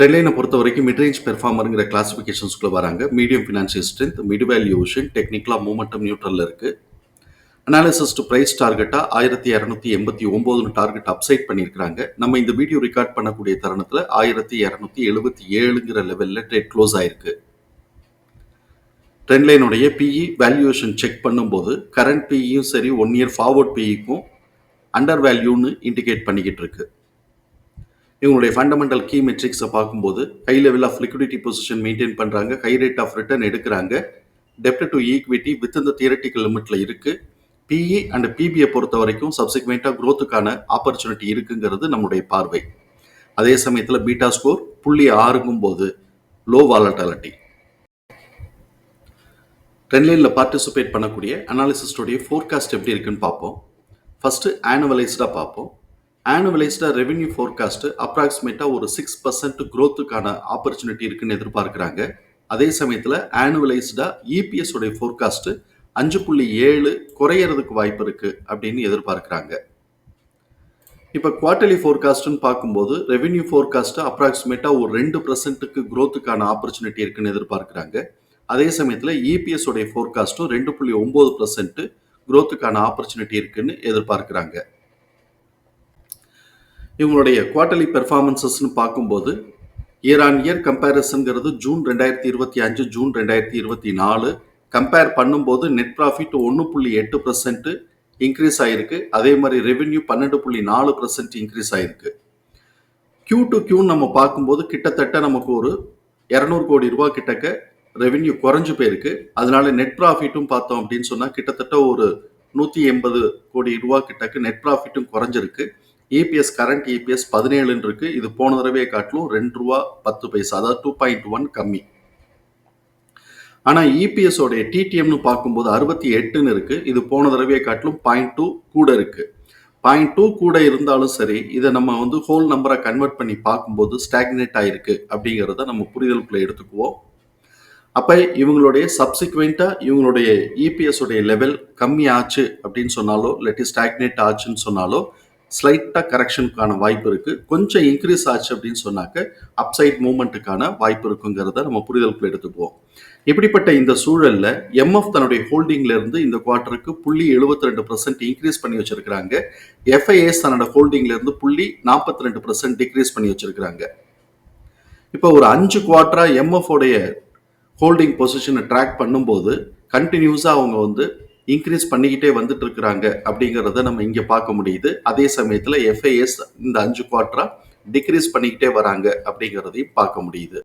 ட்ரெண்ட்லைனை பொறுத்த வரைக்கும் மிட்ரேஞ்ச் பெர்ஃபார்மருங்கிற கிளாஸிஃபிகேஷன்ஸ்குள்ளே வராங்க. Medium financial strength mid valuation டெக்னிக்கலாக மூமெண்டம் நியூட்ரலில் இருக்குது அனாலிசிஸ் டு ப்ரைஸ் டார்கெட்டாக ஆயிரத்தி இரநூத்தி எண்பத்தி ஒம்போதுன்னு டார்கெட் அப்சைட் பண்ணியிருக்கிறாங்க. நம்ம இந்த வீடியோ ரெக்கார்ட் பண்ணக்கூடிய தருணத்தில் ஆயிரத்தி இரநூத்தி எழுபத்தி ஏழுங்கிற லெவலில் ட்ரேட் க்ளோஸ் ஆயிருக்கு. ட்ரெண்ட்லைனுடைய பிஇ வேல்யூவேஷன் செக் பண்ணும்போது கரண்ட் பிஇயும் சரி ஒன் இயர் ஃபார்வர்ட் பிஇக்கும் அண்டர் வேல்யூன்னு இண்டிகேட் பண்ணிக்கிட்டு இருக்குது இவங்களுடைய ஃபண்டமெண்டல் கீ மெட்ரிக்ஸை பார்க்கும்போது high level of liquidity position maintain பண்ணுறாங்க ஹை ரேட் ஆஃப் ரிட்டர்ன் எடுக்கிறாங்க. டெப்ட் டு ஈக்விட்டி வித் இந்த தியரட்டிக்கல் லிமிட்ல இருக்கு. பிஇ அண்ட் பிபிஐ பொறுத்த வரைக்கும் சப்சிக்வெண்ட்டாக க்ரோத்துக்கான ஆப்பர்ச்சுனிட்டி இருக்குங்கிறது நம்முடைய பார்வை. அதே சமயத்தில் பீட்டா ஸ்கோர் புள்ளி ஆறுங்கும் போது லோ வாலட்டாலிட்டி ட்ரெண்ட்லைனில் பார்ட்டிசிபேட் பண்ணக்கூடிய அனாலிசிஸ்டோடைய ஃபோர்காஸ்ட் எப்படி இருக்குன்னு பார்ப்போம். ஃபஸ்ட்டு ஆனுவலைஸ்டாக பார்ப்போம். ஆனுவலைஸ்டாக ரெவென்யூ ஃபோர்காஸ்ட்டு அப்ராக்சிமேட்டாக ஒரு சிக்ஸ் பர்சன்ட் க்ரோத்துக்கான ஆப்பர்ச்சுனிட்டி இருக்குன்னு எதிர்பார்க்குறாங்க. அதே சமயத்தில் ஆனுவலைஸ்டாக இபிஎஸ் உடைய அஞ்சு புள்ளி ஏழு குறையறதுக்கு வாய்ப்பு இருக்குது அப்படின்னு எதிர்பார்க்குறாங்க. இப்போ குவார்டர்லி ஃபோர்காஸ்ட்டுன்னு பார்க்கும்போது ரெவென்யூ ஃபோர்காஸ்ட்டு அப்ராக்சிமேட்டாக ஒரு ரெண்டு பர்சன்ட்டுக்கு க்ரோத்துக்கான ஆப்பர்ச்சுனிட்டி இருக்குன்னு எதிர்பார்க்குறாங்க. அதே சமயத்தில் இபிஎஸ் உடைய ஃபோர்காஸ்ட்டும் ரெண்டு புள்ளி ஒம்பது பர்சன்ட் க்ரோத்துக்கான ஆப்பர்ச்சுனிட்டி இருக்குன்னு எதிர்பார்க்குறாங்க. இவங்களுடைய குவார்டர்லி பெர்ஃபார்மன்சஸ்னு பார்க்கும்போது இயர் ஆன் இயர் கம்பேரிசன்கிறது ஜூன் ரெண்டாயிரத்தி இருபத்தி அஞ்சு ஜூன் ரெண்டாயிரத்தி இருபத்தி நாலு. கம்பேர் பண்ணும்போது நெட் ப்ராஃபிட் ஒன்று புள்ளி எட்டு பர்சன்ட்டு இன்க்ரீஸ் ஆகிருக்கு அதே மாதிரி ரெவென்யூ பன்னெண்டு புள்ளி நாலு பர்சன்ட் இன்க்ரீஸ் ஆகிருக்கு கியூ டு கியூ நம்ம பார்க்கும்போது கிட்டத்தட்ட நமக்கு ஒரு இரநூறு கோடி ரூபா கிட்டக்க ரெவென்யூ குறைஞ்சு போயிருக்கு. அதனால நெட் ப்ராஃபிட்டும் பார்த்தோம் அப்படின்னு சொன்னால் கிட்டத்தட்ட ஒரு நூற்றி எண்பது கோடி ரூபா கிட்டக்கு நெட் ப்ராஃபிட்டும் குறைஞ்சிருக்கு. இபிஎஸ் கரண்ட் இபிஎஸ் பதினேழுன்னு இருக்கு. இது போன தடவையை காட்டிலும் ரெண்டு ரூபா பத்து பைசா அதாவது டூ பாயிண்ட் ஒன் கம்மி. ஆனால் இபிஎஸோடைய டிடிஎம்னு பார்க்கும்போது அறுபத்தி எட்டுன்னு இருக்கு. இது போன தடவையை காட்டிலும் பாயிண்ட் டூ கூட இருக்கு. பாயிண்ட் டூ கூட இருந்தாலும் சரி இதை நம்ம வந்து ஹோல் நம்பரை கன்வெர்ட் பண்ணி பார்க்கும்போது ஸ்டாக்னேட் ஆயிருக்கு அப்படிங்கிறத நம்ம புரிதலுக்குள்ள எடுத்துக்குவோம். அப்போ இவங்களுடைய சப்சிக்வெண்ட்டாக இவங்களுடைய இபிஎஸ் உடைய லெவல் கம்மி ஆச்சு அப்படின்னு சொன்னாலோ இல்லாட்டி ஸ்டாக்னேட் ஆச்சுன்னு சொன்னாலோ ஸ்லைட்டாக கரெக்ஷனுக்கான வாய்ப்பு இருக்குது கொஞ்சம் இன்க்ரீஸ் ஆச்சு அப்படின்னு சொன்னாக்க அப்சைட் மூமெண்ட்டுக்கான வாய்ப்பு இருக்குங்கிறத நம்ம புரிதலுக்குள்ள எடுத்துக்குவோம். இப்படிப்பட்ட இந்த சூழலில் எம்எஃப் தன்னுடைய ஹோல்டிங்லேருந்து இந்த குவார்ட்டருக்கு புள்ளி எழுபத்தி ரெண்டு பர்சன்ட் இன்க்ரீஸ் பண்ணி வச்சுருக்கிறாங்க. எஃப்ஐஎஸ் தன்னோட ஹோல்டிங்லேருந்து புள்ளி நாற்பத்தி ரெண்டு பர்சன்ட் டிக்ரீஸ் பண்ணி வச்சுருக்கிறாங்க. இப்போ ஒரு அஞ்சு குவார்ட்டராக எம்எஃப் உடைய ஹோல்டிங் பொசிஷனை ட்ராக் பண்ணும்போது கண்டினியூஸாக அவங்க வந்து இன்க்ரீஸ் பண்ணிக்கிட்டே வந்துட்டு இருக்கிறாங்க அப்படிங்கிறத நம்ம இங்கே பார்க்க முடியுது. அதே சமயத்தில் எஃப்ஐஎஸ் இந்த அஞ்சு குவார்டரா டிக்ரீஸ் பண்ணிக்கிட்டே வராங்க அப்படிங்கிறதையும் பார்க்க முடியுது.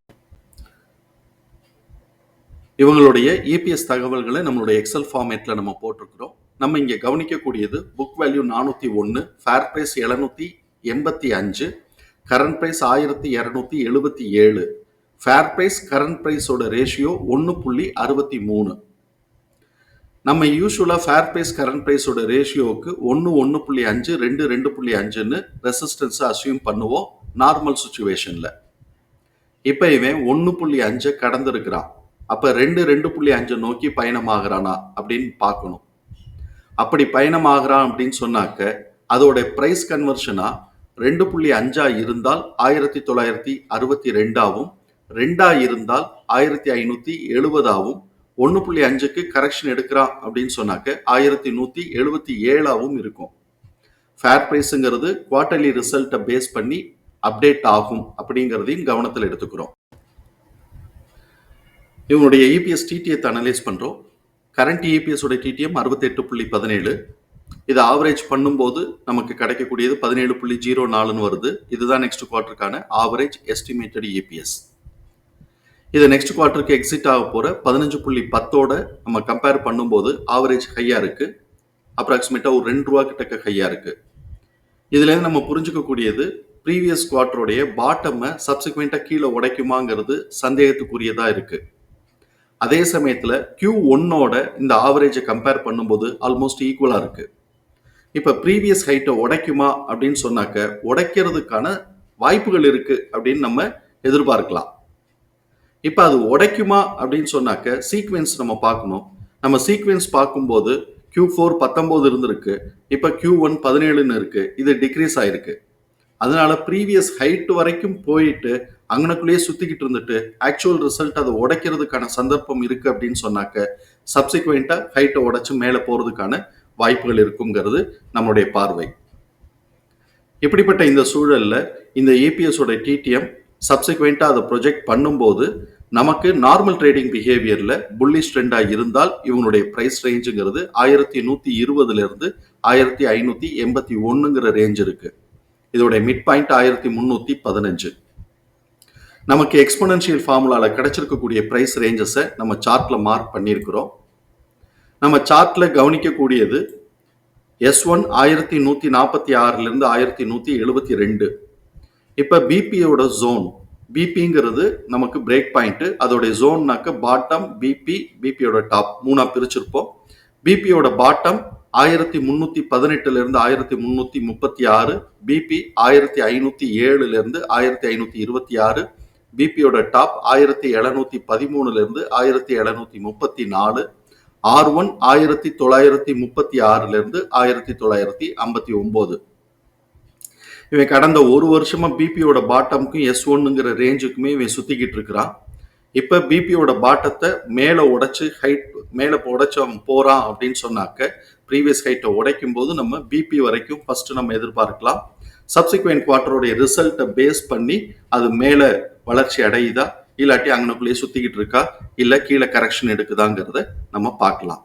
இவங்களுடைய இபிஎஸ் தகவல்களை நம்மளுடைய எக்ஸல் ஃபார்மேட்டில் நம்ம போட்டிருக்கிறோம். நம்ம இங்கே கவனிக்கக்கூடியது புக் வேல்யூ நானூற்றி ஒன்று ஃபேர் ப்ரைஸ் எழுநூற்றி எண்பத்தி அஞ்சு கரண்ட் ப்ரைஸ் ஆயிரத்தி இரநூத்தி எழுபத்தி ஏழு ஃபேர் ப்ரைஸ் கரண்ட் ப்ரைஸோட ரேஷியோ ஒன்று புள்ளி அறுபத்தி மூணு. நம்ம யூஸ்வலாக ஃபேர் ப்ரைஸ் கரண்ட் ப்ரைஸோட ரேஷியோவுக்கு ஒன்று ஒன்று புள்ளி அஞ்சு ரெண்டு ரெண்டு புள்ளி அஞ்சுன்னு ரெசிஸ்டன்ஸை அசியூம் பண்ணுவோம் நார்மல் சுச்சுவேஷனில் இப்போ இவன் ஒன்று புள்ளி அஞ்சை கடந்திருக்கிறான். அப்போ ரெண்டு ரெண்டு புள்ளி அஞ்சை நோக்கி பயணமாகறானா அப்படின்னு பார்க்கணும். அப்படி பயணமாகறான் அப்படின்னு சொன்னாக்க அதோட ப்ரைஸ் கன்வர்ஷனா ரெண்டு புள்ளி அஞ்சா இருந்தால் ஆயிரத்தி தொள்ளாயிரத்தி அறுபத்தி ரெண்டாவும் ரெண்டா இருந்தால் ஆயிரத்தி ஐநூற்றி எழுபதாவும் ஒன்று புள்ளி அஞ்சுக்கு கரெக்ஷன் எடுக்கிறான் அப்படின்னு சொன்னாக்க ஆயிரத்தி நூற்றி எழுபத்தி ஏழாவும் இருக்கும். ஃபேர் ப்ரைஸுங்கிறது குவார்டர்லி ரிசல்ட்டை பேஸ் பண்ணி அப்டேட் ஆகும் அப்படிங்கிறதையும் கவனத்தில் எடுத்துக்கிறோம். இவனுடைய இபிஎஸ் டிடிஎத்தை அனலைஸ் பண்ணுறோம் கரண்ட் இபிஎஸ் உடைய டிடிஎம் அறுபத்தெட்டு புள்ளி பதினேழு. இதை ஆவரேஜ் பண்ணும்போது நமக்கு கிடைக்கக்கூடியது பதினேழு புள்ளி ஜீரோ நாலுன்னு வருது. இதுதான் நெக்ஸ்ட் குவார்ட்டருக்கான ஆவரேஜ் எஸ்டிமேட்டட் இபிஎஸ் இது நெக்ஸ்ட் குவார்ட்டருக்கு எக்ஸிட் ஆக போகிற பதினஞ்சு புள்ளி பத்தோட நம்ம கம்பேர் பண்ணும்போது ஆவரேஜ் ஹையாக இருக்குது அப்ராக்சிமேட்டாக ஒரு ரெண்டு ரூபா கிட்டக்க ஹையாக இருக்குது இதுலேருந்து நம்ம புரிஞ்சுக்கக்கூடியது ப்ரீவியஸ் குவார்ட்டருடைய பாட்டமை சப்சிக்வெண்ட்டாக கீழே உடைக்குமாங்கிறது சந்தேகத்துக்குரியதாக இருக்குது அதே சமயத்தில் கியூ ஒன்னோட இந்த ஆவரேஜை கம்பேர் பண்ணும்போது ஆல்மோஸ்ட் ஈக்குவலாக இருக்குது இப்போ ப்ரீவியஸ் ஹைட்டை உடைக்குமா அப்படின்னு சொன்னாக்க உடைக்கிறதுக்கான வாய்ப்புகள் இருக்குது அப்படின்னு நம்ம எதிர்பார்க்கலாம். இப்போ அது உடைக்குமா அப்படின்னு சொன்னாக்க சீக்வென்ஸ் நம்ம பார்க்கணும். நம்ம சீக்வென்ஸ் பார்க்கும்போது கியூ ஃபோர் பத்தொம்போது இருந்திருக்கு. இப்போ கியூ ஒன் பதினேழுன்னு இருக்கு. இது டிக்ரீஸ் ஆயிருக்கு. அதனால ப்ரீவியஸ் ஹைட் வரைக்கும் போயிட்டு அங்கனக்குள்ளேயே சுத்திக்கிட்டு இருந்துட்டு ஆக்சுவல் ரிசல்ட் அதை உடைக்கிறதுக்கான சந்தர்ப்பம் இருக்கு அப்படின்னு சொன்னாக்க சப்சிக்வெண்டா ஹைட்டை உடைச்சு மேலே போறதுக்கான வாய்ப்புகள் இருக்குங்கிறது நம்மளுடைய பார்வை. இப்படிப்பட்ட இந்த சூழல்ல இந்த ஏபிஎஸோட டிடிஎம் சப்சிக்வெண்ட்டாக அதை ப்ரொஜெக்ட் பண்ணும்போது நமக்கு நார்மல் ட்ரேடிங் பிஹேவியர்ல புல்லிஷ் ட்ரெண்டா இருந்தால் இவனுடைய பிரைஸ் ரேஞ்சுங்கிறது ஆயிரத்தி நூத்தி இருபதுல இருந்து ஆயிரத்தி ஐநூத்தி எண்பத்தி ஒண்ணுங்கிற ரேஞ்ச் இருக்கு. இதோடைய மிட் பாயிண்ட் ஆயிரத்தி முன்னூத்தி பதினஞ்சு. நமக்கு எக்ஸ்பொனன்ஷியல் ஃபார்முலால கிடைச்சிருக்கக்கூடிய ப்ரைஸ் ரேஞ்சஸை நம்ம சார்ட்ல மார்க் பண்ணியிருக்கிறோம். நம்ம சார்ட்ல கவனிக்கக்கூடியது எஸ் ஒன் ஆயிரத்தி நூற்றி நாற்பத்தி ஆறுலேருந்து ஆயிரத்தி நூற்றி எழுபத்தி ரெண்டு. இப்போ பிபியோட ஜோன் பிபிங்கிறது நமக்கு பிரேக் பாயிண்ட்டு அதோடைய ஜோன்னாக்க பாட்டம் பிபி பிபியோட டாப் மூணாக பிரிச்சிருப்போம். பிபியோட பாட்டம் ஆயிரத்தி முந்நூற்றி பதினெட்டுலேருந்து ஆயிரத்தி முந்நூற்றி முப்பத்தி ஆறு பிபி ஆயிரத்தி ஐநூற்றி ஏழுலேருந்து ஆயிரத்தி ஐநூற்றி இருபத்தி ஆறு பிபியோட டாப் ஆயிரத்தி எழுநூற்றி பதிமூணுலேருந்து ஆயிரத்தி எழுநூற்றி முப்பத்தி நாலு ஆர் ஒன் ஆயிரத்தி தொள்ளாயிரத்தி முப்பத்தி ஆறுலேருந்து ஆயிரத்தி தொள்ளாயிரத்தி ஐம்பத்தி ஒம்பது. இவன் கடந்த ஒரு வருஷமா பிபியோட பாட்டமுக்கும் எஸ் ஒன்னுங்கிற ரேஞ்சுக்குமே இவன் சுத்திக்கிட்டு இருக்கிறான் இப்போ பிபியோட பாட்டத்தை மேலே உடைச்சு ஹைட் மேலே உடைச்சு அவன் போகிறான் அப்படின்னு சொன்னாக்க ப்ரீவியஸ் ஹைட்டை உடைக்கும் போது நம்ம பிபி வரைக்கும் ஃபர்ஸ்ட் நம்ம எதிர்பார்க்கலாம். சப்சிக்வெண்ட் குவார்டருடைய ரிசல்ட்டை பேஸ் பண்ணி அது மேலே வளர்ச்சி அடையுதா? இல்லாட்டி அங்கனக்குள்ளேயே சுற்றிக்கிட்டு இருக்கா? இல்லை கீழே கரெக்ஷன் எடுக்குதாங்கிறத நம்ம பார்க்கலாம்.